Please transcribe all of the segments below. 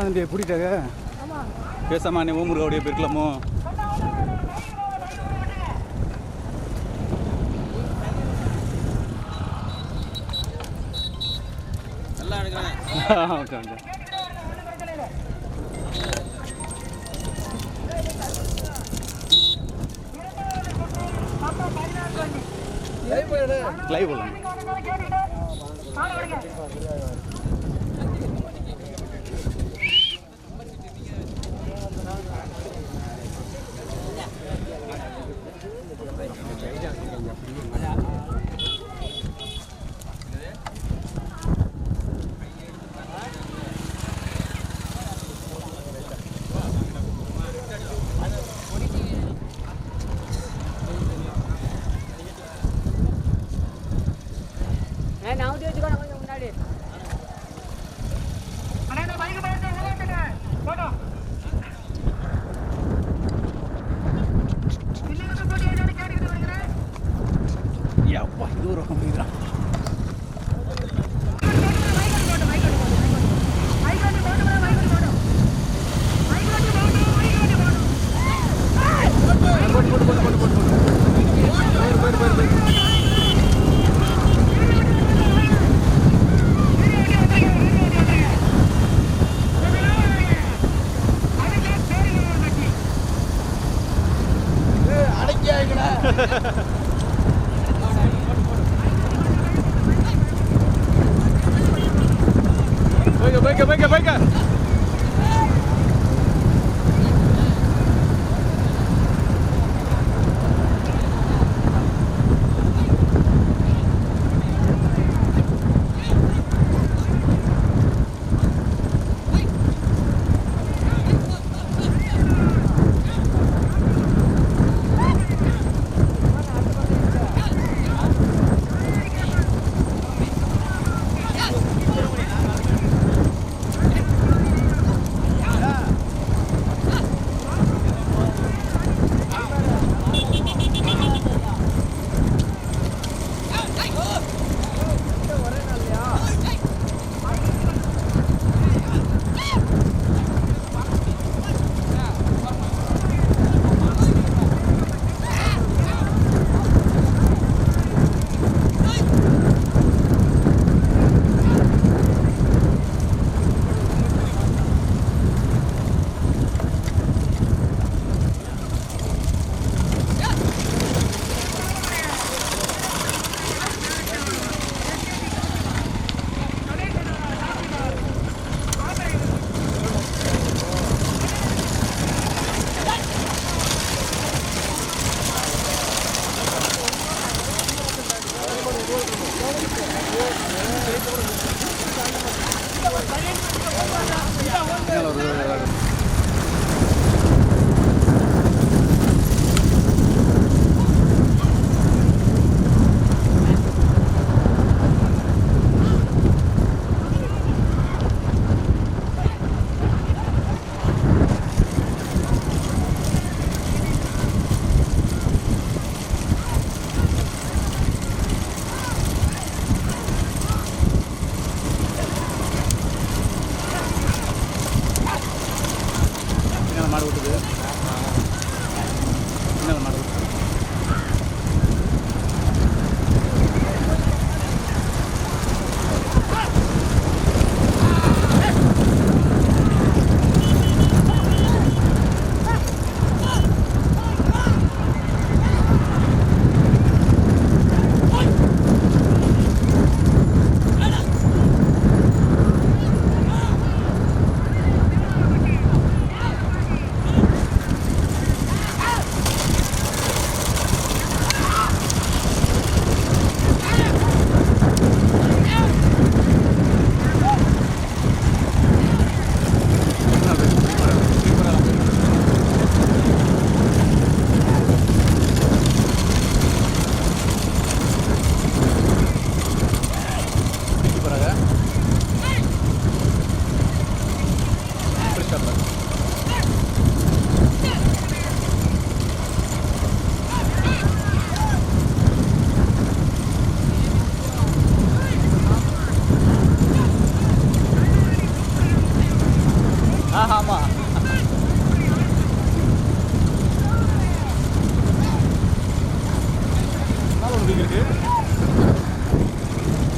ஏன் தம்பி பிடிட்டாங்க பேசாம நீ ஊமுருகா அப்படியே போயிருக்கலாமோ? நல்லா ஓகே ஓகே. லைவ் போடலாம் wake up wake up wake up மாடு விட்டுது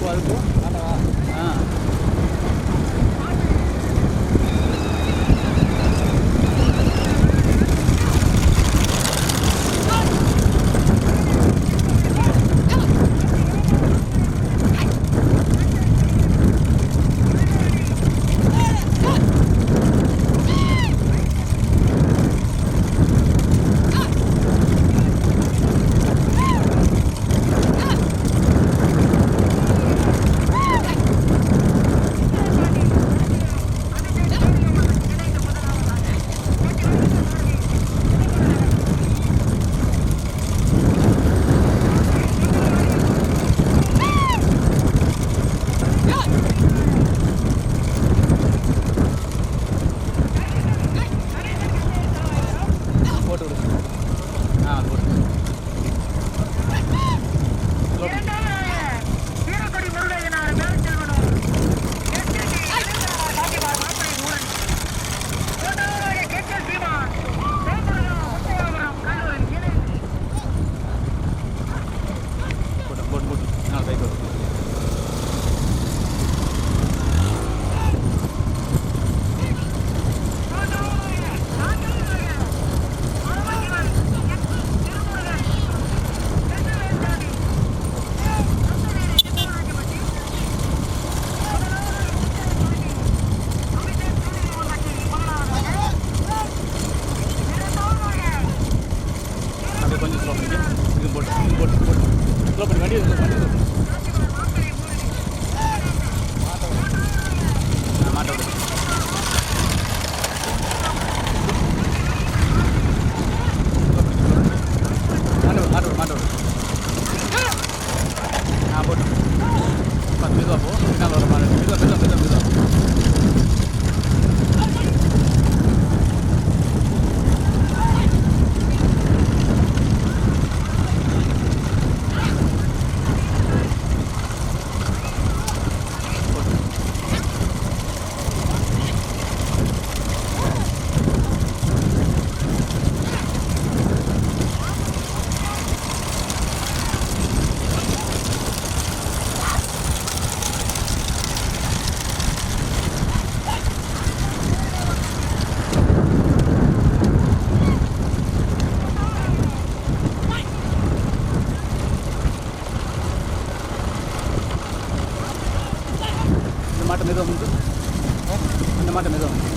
또 알고? 알아. 아. మాట మీద ఉంది అన్న మాట మీద ఉంది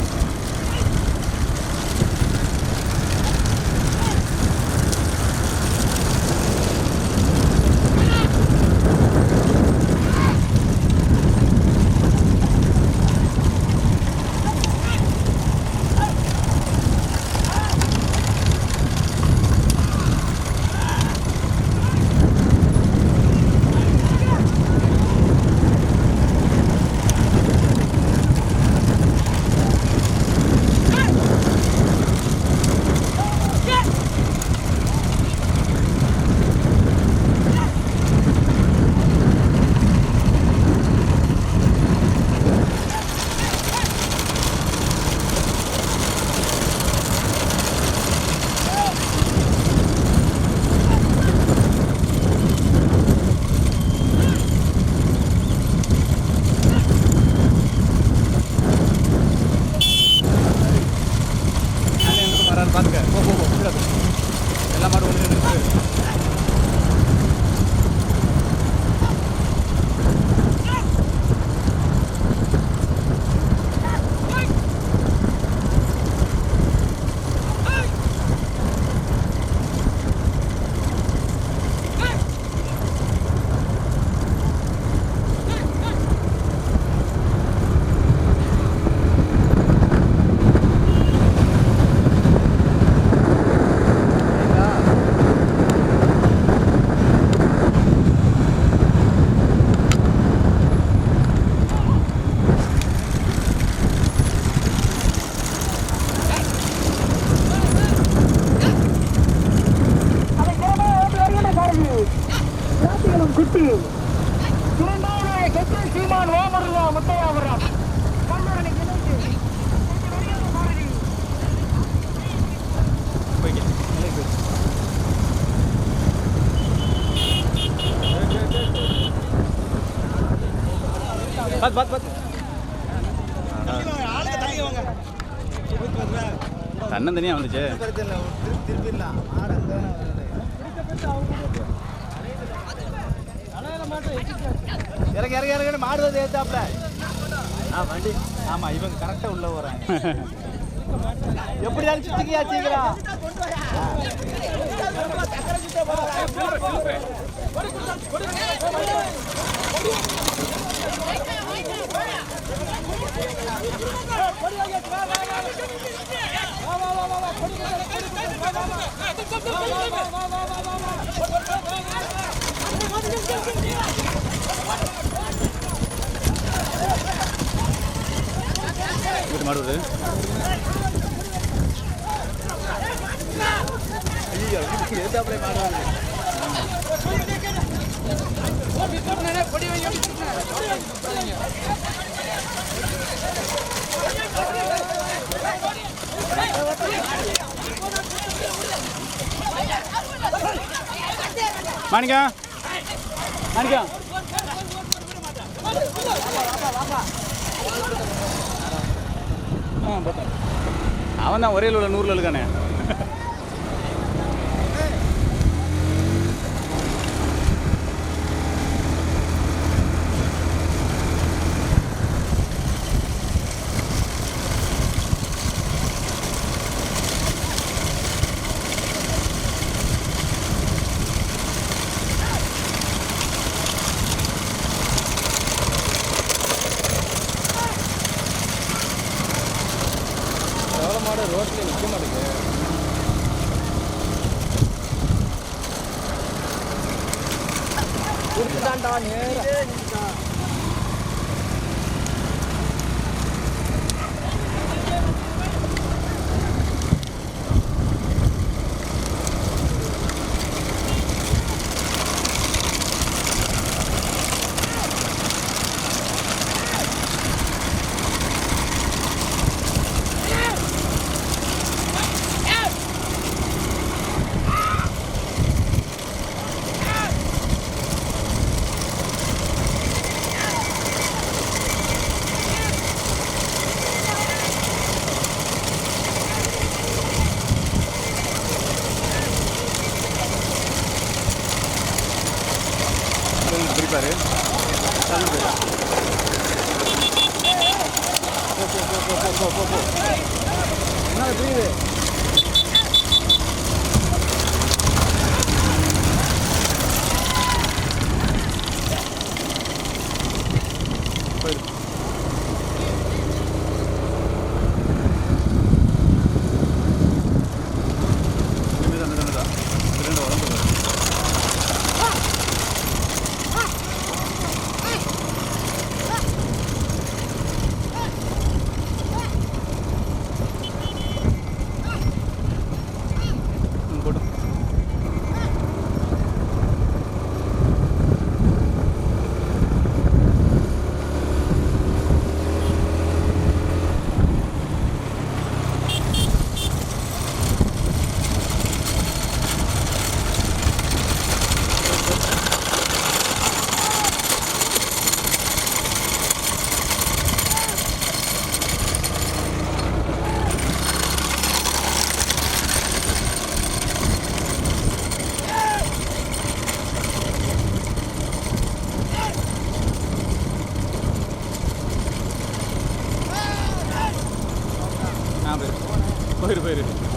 பார்த்து பார்த்து பார்த்து தன்னந்தனியாக வந்துச்சு. இறங்க இறங்க இறங்க மாடு வந்து ஏத்தாப்ல ஆ வண்டி. ஆமா இவங்க கரெக்டா உள்ள வராங்க எப்படி அடிச்சுட்டீங்க சீக்கிரம்? மாடு வருது ஐயோ ஏத்தாப்ல மாடு வருது மாணிக்கா மாணிக்கா மாணிக்கா. மாணிக்கா. அவன் தான் ஒரே நூறில் இருக்கானே 우리딴打你. பாரு. தள்ளு பாரு போ என்ன புரியுது വരും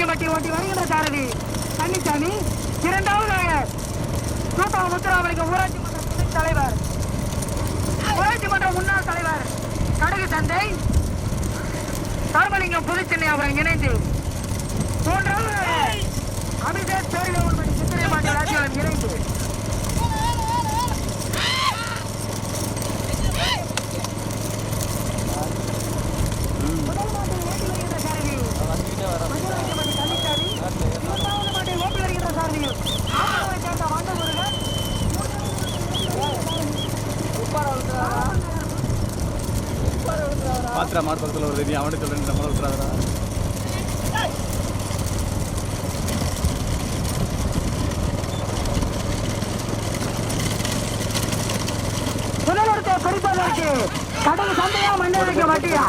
வீரஜோதி ஓட்டி வருகின்ற சாரதி. பழனிசாமி இரண்டாவதாக சூப்பா முத்துராமலிங்க ஊராட்சி மன்ற துணை தலைவர். ஊராட்சி மன்ற முன்னாள் தலைவர். கடுகு சந்தை. தர்மலிங்கம் புதுச்சென்னை அவரை இணைந்து. மூன்றாவது அபிஷேக் பேரிலவன்பட்டி சித்திரை பாண்டி விளாத்திக்குளம் இணைந்து முதல் மாட்டில் ஓட்டி வருகின்ற சாரதி மஞ்சளாட்சிப்பட்டி கன்னிச்சாமி இரண்டாவது மாட்டில் ஓட்டி வருகின்ற சாரதி ஆந்திராவை சேர்ந்த வண்டமுருகன் பாத்திரா தெரியும் அவன்கிட்ட சொல்றேன் நம்மள விட்டுறாதா கடல் சந்தையா மாட்டியா?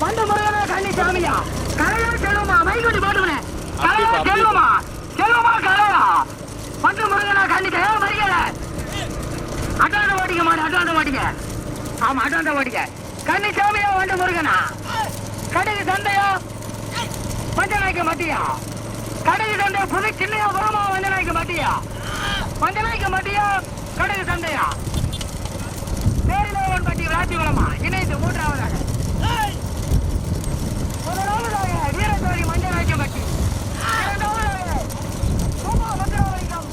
வண்டு முருகனா கண்ணி சாமியா? கலையா செல்வமா? மைகுடி போட்டுவனே கலையா செல்வமா? செல்வமா கலையா வண்டு முருகனா கண்ணி ஏ மறியல அட்டாண்ட ஓட்டிக்க மாடு அட்டாண்ட ஓட்டிக்க. ஆமா அட்டாண்ட ஓட்டிக்க. கண்ணி சாமியா வண்டு முருகனா? கடுகு சந்தையா பஞ்சநாய்க்கு மாட்டியா கடுகு சந்தை புது சின்னையா? புறமா பஞ்சநாய்க்கு மாட்டியா பஞ்சநாய்க்கு மாட்டியா கடுகு சந்தையா பேரிலவன் பட்டி விளாத்திகுளமா இணைந்து மூன்றாவதாக முதலாவதாக வீரசோரி மஞ்சள் பட்டி. இரண்டாவதாக சோமா மந்திராவளிகம்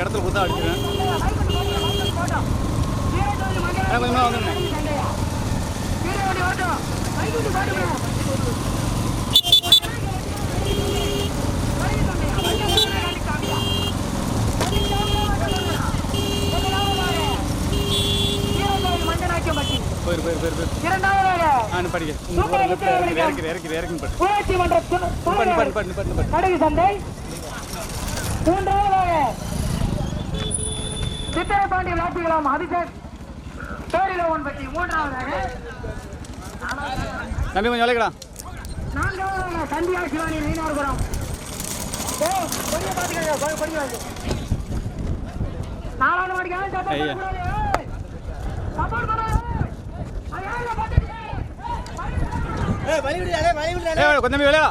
கொடுக்காம இடத்துல கொடுத்தா அடிச்சிருவேன். கொஞ்சம் கொஞ்சமாக வந்துருந்தேன் போயிரு போயிரு போயிரு போயிரு. இரண்டாவதாக ஆ படிக்க. இந்த போகிற லெஃப்ட் இறக்கி இறக்கி இறக்கி பண்ணு பண்ணு பண்ணு பண்ணு பண்ணு. கடுகு சந்தை. மூன்றாவதாக சித்திரப்பாண்டி விளாத்திக்கலாம் அபிஷேக் பேரிலவன் பட்டி மூன்றாவதாக. தம்பி கொஞ்சம் விளைக்கடா நான்காவதாக சந்தியா சிவானி மீனவர்புரம் ஓ கொஞ்சம் பார்த்துக்கங்க. கொஞ்சம். நாலாவது ஏ கொஞ்சம் தம்பி விளையா